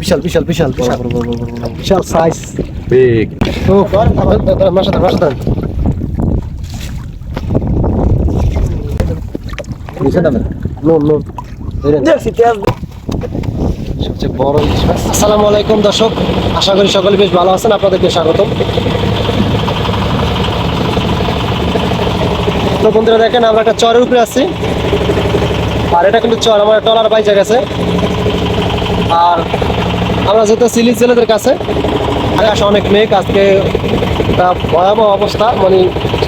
বিশাল বিশাল বিশাল বিশাল বিশাল size big O মাসা সবচেয়ে বড় আসসালামু আলাইকুম দর্শক। আশা করি সকলে বেশ ভালো আছেন আপনাদেরকে স্বাগতম। তো বন্ধুরা দেখেন আমরা একটা চরের উপরে আছি। আর এটা কিন্তু চর আমার টলার বাইচা গেছে। আর আমরা যেহেতু সিলি ছেলেদের কাছে। আকাশ অনেক মেঘ আজকে। একটা ভয়াবহ অবস্থা মানে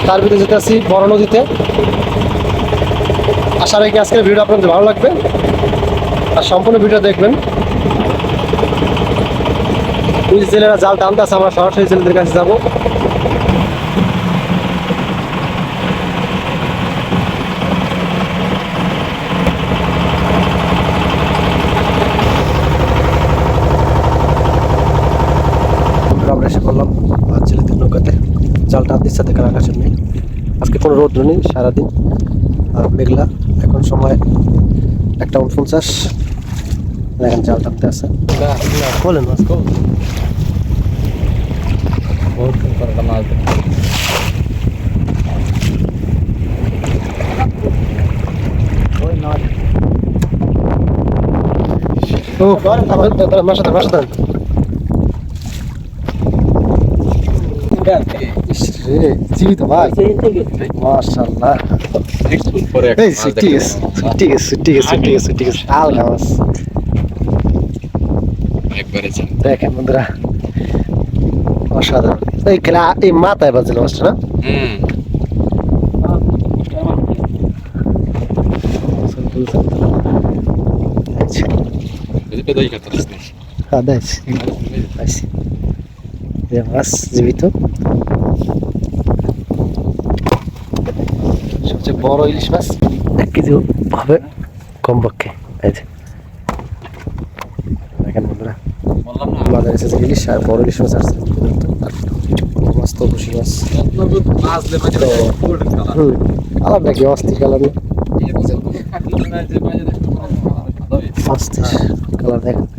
তার ভিতরে যেতে আছি বড় নদীতে। আশা রাখি আজকের ভিডিও আপনাদের ভালো লাগবে। আর সম্পূর্ণ ভিডিও দেখবেন। ছেলেরা জাল টানতে আছে, আমরা সরাসরি ছেলেদের কাছে যাব বন্ধুরা আমরা এসে করলাম আর ছেলেদের নৌকাতে জাল দেখেন আকাশের নেই। আজকে কোনো রোদ নেই, সারাদিন। মেঘলা, এখন সময় একটা উনপঞ্চাশ। দেখেন জাল টানতে আছে। বলেন মাছ দেন রে জীবিত ভাই মাশাআল্লাহ এই ঠিক আছে ঠিক আছে ঠিক আছে ঠিক আছে ঠিক আছে আলগা মাছ দেখেন বন্ধুরা অসাধারণ এই খেলা এই মাথায় বাজছিল মাছটা না হ্যাঁ দেখ মাছ জীবিত সবচেয়ে বড় ইলিশ মাছ? এক কেজি হবে। কমপক্ষে এই যে। দেখেন বন্ধুরা বাজারে এসেছে ইলিশ আর বড় ইলিশ মাছ আসছে। মাছ। তো খুশি মাছ কালার নাকি অস্থির না অস্থির দেখেন।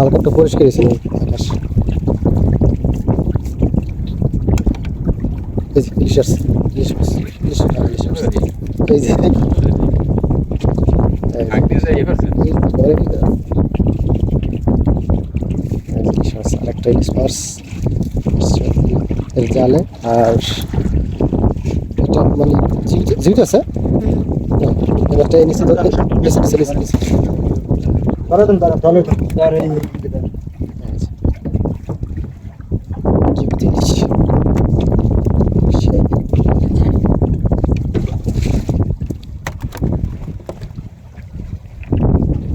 মাছ আসছে এর জালে আর এটা মানে জীবিত আছে? এবারটা নিচে তো নিচে নিচে নিচে নিচে জীবিত ইলিশ সেই ইলিশ ইলিশ ইলিশ ইলিশ মাছ ওরা জীবিত যা যা পারলেই মাছ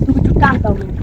ও উঠতে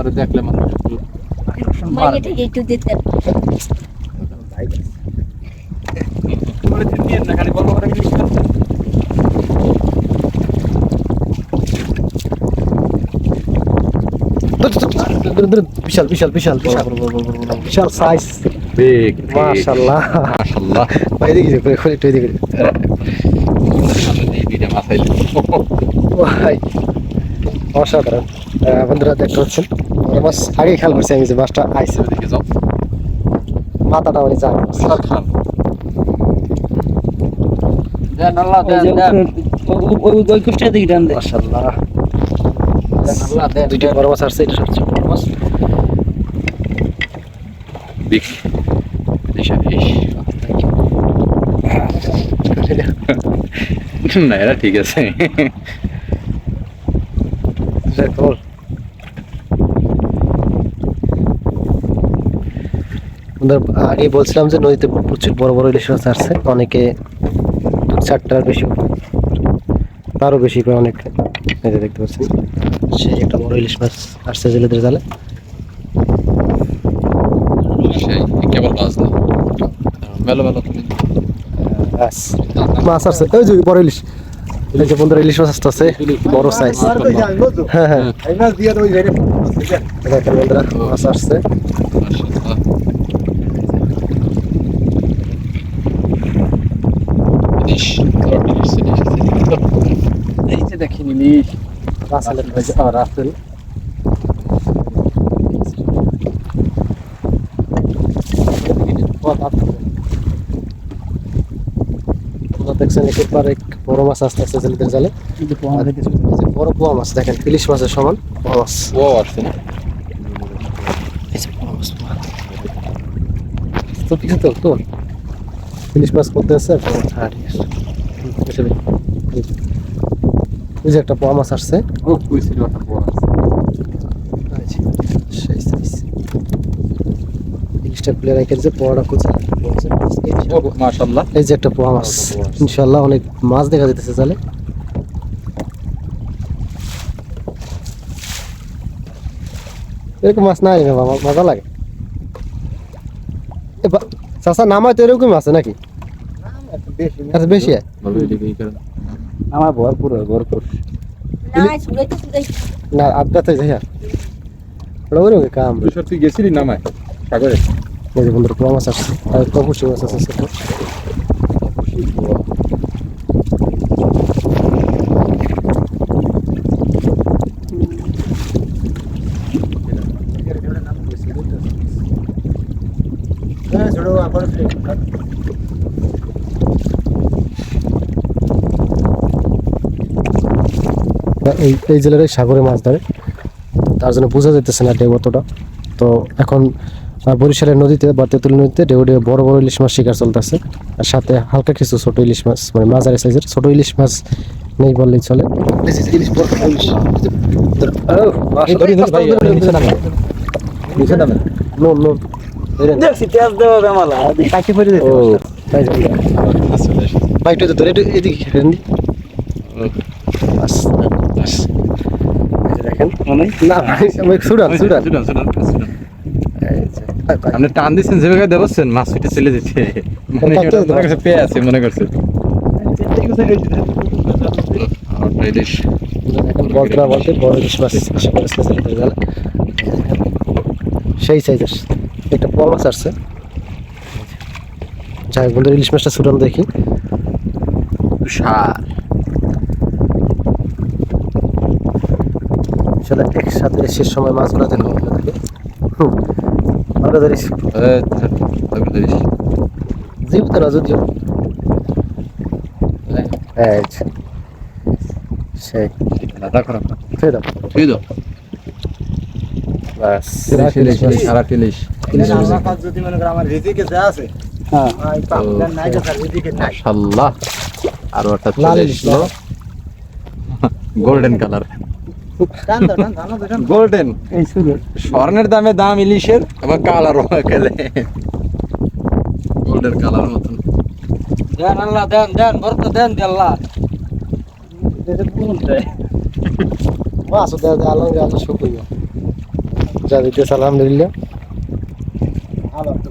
তোমার দেখলে মনে বিশাল বিশাল বিশাল বিশাল। সাইজ বিগ মাশাআল্লাহ। মাশাআল্লাহ। ভাই দেখি দেখি খুলে তুই দেখি। ভাই অসাধারণ। বন্ধুরা দেখতে পাচ্ছেন? বড় আগে খেয়াল করছি আমি যে মাছটা আইছে দেখে যাও। মাথাটা মানে যায় সার দেন আল্লাহ দেন দেন। ওই কুষ্টা দিকে দেন দেন দুইটা বড় মাছ আসছে এটা সবচেয়ে বড় মাছ। না এটা ঠিক আছে দেখো আমরা আগে বলছিলাম যে নদীতে প্রচুর বড় বড় ইলিশ মাছ আসছে। অনেকে চারটার বেশি তারও বেশি পায় অনেক এই দেখতে পাচ্ছেন। সেই একটা বড় ইলিশ মাছ আসছে জেলেদের জালে। সেই কেবল মাছ না? মেলো মেলো ব্যাস। মাছ আসছে। ওই যে বড় ইলিশ। এই যে বন্ধুরা ইলিশ মাছ আসতেছে। বড় সাইজ হ্যাঁ হ্যাঁ। দেখেন বন্ধুরা মাছ আসছে। ইলিশ ইলিশ এই যে দেখেন ইলিশ রাসেলের রাসেল। দেখছেন একের পর এক বড় মাছ আসতে আসতে জেলেদের জালে পোয়া বড় পোয়া মাছ দেখেন ইলিশ মাছের সমান বড় মাছ। ও আসছে না? তো কিছু তো তো। ইলিশ মাছ করতে আসছে মাছ। হ্যাঁ, ঠিক আছে। এসে এই যে- ওই যে একটা পোয়া মাছ আসছে। ও একটা বড় আছে সেই সাইজ। ইলিশটা খুলে রেখে যে পোয়াটা কুচে ও এই যে একটা পোয়া মাছ। ইনশাল্লাহ অনেক মাছ দেখা যেতেছে এরকম মাছ বাবা মজা লাগে। চাচা নামায় তো এরকম আছে নাকি? আচ্ছা বেশি। হয়? আমার ভরপুর ভরপুর না ওটা ওরকম কাম। তুই গেছিলি নামায়? সাগরে? বন্ধুরা মাছ আসছে আর মাছ আছে এই এই জেলার এই সাগরে মাছ ধরে। তার জন্য বোঝা যাইতেছে না ডেউ অতটা। তো এখন বরিশালের নদীতে বা তেঁতুল নদীতে ডেউ ডেউ বড় বড় ইলিশ মাছ শিকার চলতেছে। আর সাথে হালকা কিছু ছোট ইলিশ মাছ মানে মাঝারি সাইজের ছোট ইলিশ মাছ নেই বললেই চলে। ধরি, ভাই, একটু ধরে, একটু এদিকে ফেরেন দেখেন। না, ভাই, ভাই। আপনি টান দিচ্ছেন যেভাবে দেবছেন মাছ ফিটে চলে যেতে। মনে পেয়ে আছে মনে করছে বলতে না বলতে বড় ইলিশ মাছ সেই সাইজের একটা বড় মাছ আসছে। যাই হোক বন্ধুরা ইলিশ মাছটা ছুটানো দেখি। তুষার সেটা একসাথে শেষ সময় মাছগুলো হুম আমরা ধরিস জীবিত না যদিও। হ্যাঁ। সেই। দেখো দাও। তুই দাও। বাস। ইলিশ ইলিশ সারা ইলিশ যদি মনে করো আমার রিজিকে যা আছে হ্যাঁ। আর একটা চলে গোল্ডেন কালার। গোল্ডেন স্বর্ণের দামে দাম ইলিশের আবার কালার গেলে। গোল্ডেন কালার মতন। দেন আল্লাহ দেন দেন ভরত দেন আল্লাহ। মাছ যা আলহামদুলিল্লাহ। আরও একটা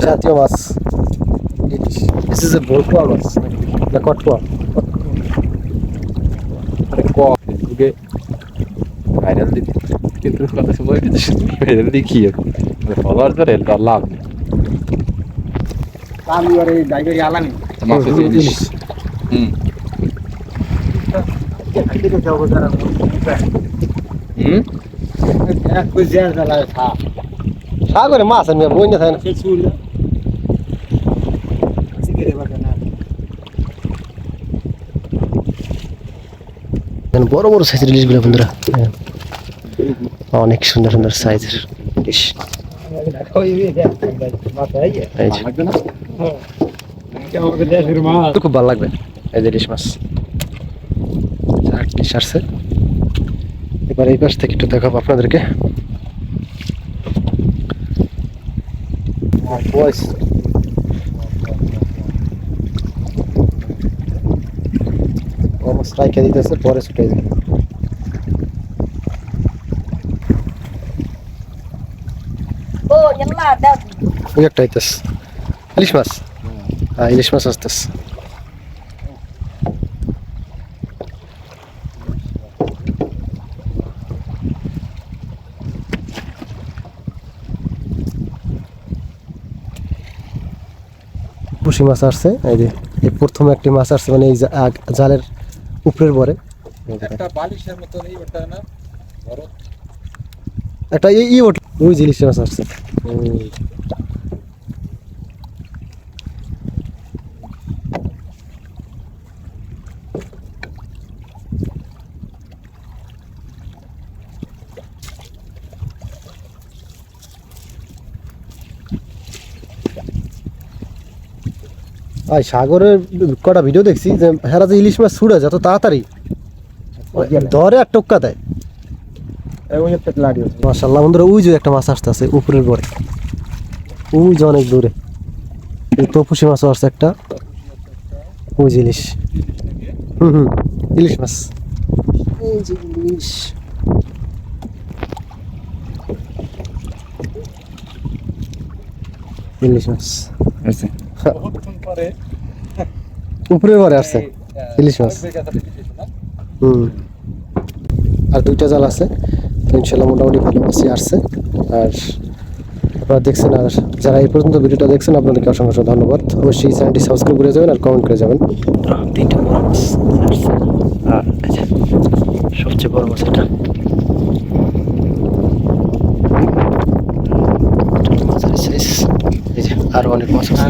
জাতীয় মাছ ইলিশ দিস ইজ এ ভোটপোয়া মাছ না কটপোয়া আরে ক? ফেসবুকে ভাইরাল দিতে কিন্তু কত সময় ভাইরাল দেখি ফলোয়ার ধরে লাভ নেই। আমি আর এই ড্রাইভারি আলামি মাছ হচ্ছে ইলিশ হুম হুম সাগরে মাছ আমি বই না থাকে না। বড় বড় সাইজের ইলিশগুলো বন্ধুরা। হ্যাঁ। অনেক সুন্দর সুন্দর সাইজের ইলিশ। খুব ভালো লাগবে। এই যে ইলিশ মাছ। চারটি সারছে। এবার এই পাশ থেকে একটু দেখাবো আপনাদেরকে। বয়স স্ট্রাইকে দিতেছে পরে ছুটে যাবে একটা ইলিশ মাছ হ্যাঁ ইলিশ মাছ আসতেছে পুষি মাছ আসছে এই যে এই প্রথম একটি মাছ আসছে মানে এই জালের উপরের পরে একটা ওটা ই ওই জিনিসটা মাছ আসছে। আর সাগরের কটা ভিডিও দেখছি যে হেরা যে ইলিশ মাছ ছুড়ে যত তাড়াতাড়ি। ধরে আর টোক্কা দেয়। আছে মাশাল্লাহ বন্ধুরা, ওই যে একটা মাছ আসতেছে উপরের পরে ওই যে অনেক দূরে। এই তপুসি মাছও আসছে একটা। ওই যে ইলিশ। হুম হুম, ইলিশ মাছ। ইলিশ। ইলিশ মাছ। আছে পরে উপরের পরে আসছে ইলিশ মাছ। হুম। আর দুইটা জাল আছে তো ইনশাল্লাহ মোটামুটি ভালো মাছই আসছে। আর আপনারা দেখছেন আর যারা এই পর্যন্ত ভিডিওটা দেখছেন আপনাদেরকে অসংখ্য অসংখ্য ধন্যবাদ। অবশ্যই চ্যানেলটি সাবস্ক্রাইব করে যাবেন আর কমেন্ট করে যাবেন। তিনটা বড় মাছ আর সবচেয়ে বড় মাছ এটা মাঝারি size। আরও অনেক মাছ আছে।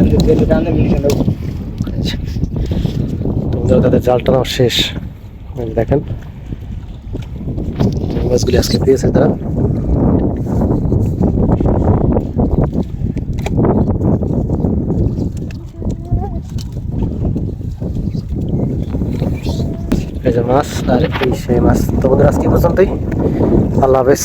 তাদের জাল শেষ। দেখেন মাছগুলি আজকে পেয়েছে তারা। মাছ, আর এই সেই মাছ। তো বন্ধুরা, আজকে পর্যন্তই। আল্লাহ হাফেজ।